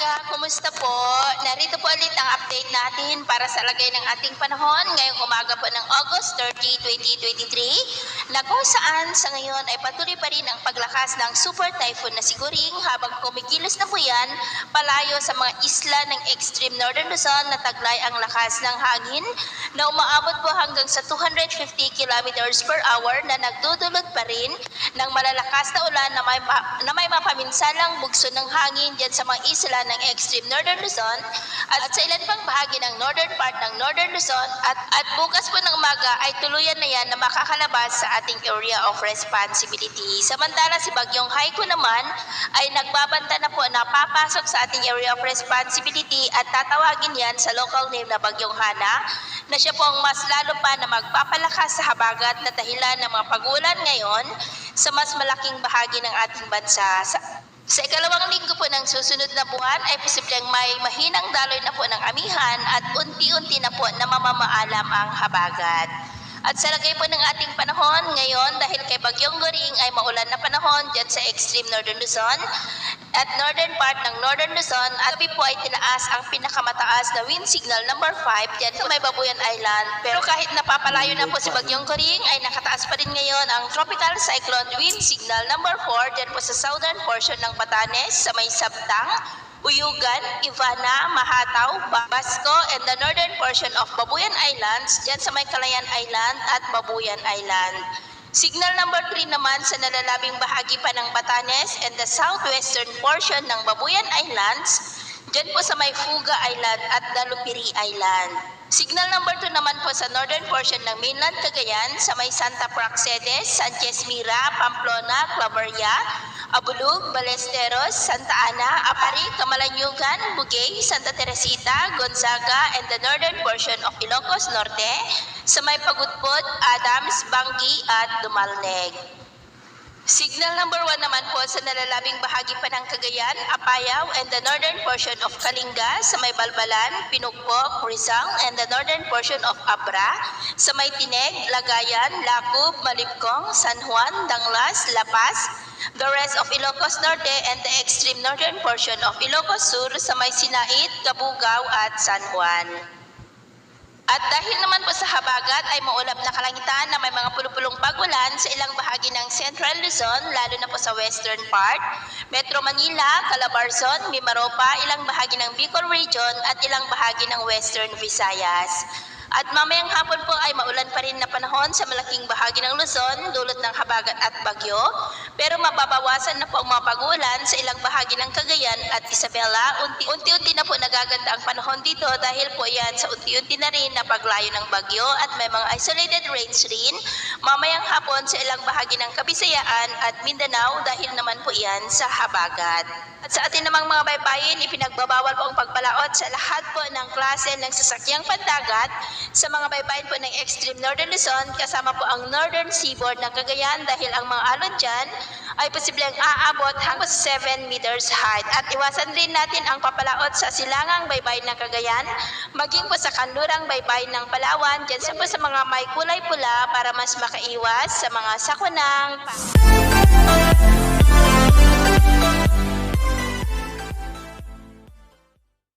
umaga, kumusta po? Narito po ulit ang update natin para sa lagay ng ating panahon ngayong umaga po ng August 30, 2023 kung saan sa ngayon ay patuloy pa rin ang paglakas ng super typhoon na siguring habang kumikilos na po yan palayo sa mga isla ng extreme northern Luzon na taglay ang lakas ng hangin na umaabot po hanggang sa 250 kilometers per hour na nagdudulot pa rin ng malalakas na ulan na may, ma- na may mapaminsalang bugso ng hangin dyan sa mga isla ng extreme northern Luzon at sa ilan pang bahagi ng northern part ng northern Luzon. At, at bukas po ng umaga ay tuluyan na yan na makakalabas sa ating area of responsibility. Samantala si Bagyong Haiko naman ay nagbabanta na po na papasok sa ating area of responsibility at tatawagin yan sa local name na Bagyong Hana na siya po ang mas lalo pa na magpapalakas sa habagat na dahilan ng mga pagulan ngayon sa mas malaking bahagi ng ating bansa. Sa, sa ikalawang linggo po ng susunod na buwan ay posibleng may mahinang daloy na po ng amihan at unti-unti na po na mamamaalam ang habagat. At sa lagay po ng ating panahon ngayon dahil kay Bagyong Goring ay maulan na panahon dyan sa extreme northern Luzon at northern part ng northern Luzon at gabi po ay tinaas ang pinakamataas na wind signal number 5 dyan sa may Babuyan Island. Pero kahit napapalayo na po si Bagyong Goring ay nakataas pa rin ngayon ang tropical cyclone wind signal number 4 dyan po sa southern portion ng Batanes sa may Sabtang, Uyugan, Ivana, Mahataw, Ba- Basco, and the northern portion of Babuyan Islands, dyan sa may Calayan Island at Babuyan Island. Signal number 3 naman sa nalalabing bahagi pa ng Batanes and the southwestern portion ng Babuyan Islands, dyan po sa may Fuga Island at Dalupiri Island. Signal number 2 naman po sa northern portion ng mainland Cagayan sa may Santa Praxedes, Sanchez Mira, Pamplona, Claveria, Abulug, Balesteros, Santa Ana, Apari, Camalanyugan, Bugay, Santa Teresita, Gonzaga, and the northern portion of Ilocos Norte sa may Pagudpod, Adams, Bangi, at Dumalneg. Signal number 1 naman po sa nalalabing bahagi pa ng Cagayan, Apayao, and the northern portion of Kalinga sa may Balbalan, Pinugpok, Rizal, and the northern portion of Abra sa may Tineg, Lagayan, Lacub, Malibcong, San Juan, Danglas, La Paz, the rest of Ilocos Norte and the extreme northern portion of Ilocos Sur sa may Sinait, Cabugao at San Juan. At dahil naman po sa habagat ay maulap na kalangitan na may mga pulupulong pagulan sa ilang bahagi ng Central Luzon, lalo na po sa western part, Metro Manila, Calabarzon, Mimaropa, ilang bahagi ng Bicol Region at ilang bahagi ng Western Visayas. At mamayang hapon po ay maulan pa rin na panahon sa malaking bahagi ng Luzon, dulot ng habagat at bagyo. Pero mababawasan na po ang mga pagulan sa ilang bahagi ng Cagayan at Isabela. Unti- Unti-unti na po nagaganda ang panahon dito dahil po yan sa unti-unti na rin na paglayo ng bagyo at may mga isolated rains rin. Mamayang hapon sa ilang bahagi ng Kabisayaan at Mindanao dahil naman po yan sa habagat. At sa atin namang mga baybayin, ipinagbabawal po ang pagpalaot sa lahat po ng klase ng sasakyang pandagat sa mga baybayin po ng extreme northern Luzon kasama po ang northern seaboard ng Cagayan dahil ang mga alon dyan ay posibleng aabot hanggang sa 7 meters height. At iwasan rin natin ang papalaot sa silangang baybayin ng Cagayan, maging po sa kanlurang baybayin ng Palawan, dyan sa po sa mga may kulay pula para mas makaiwas sa mga sakunang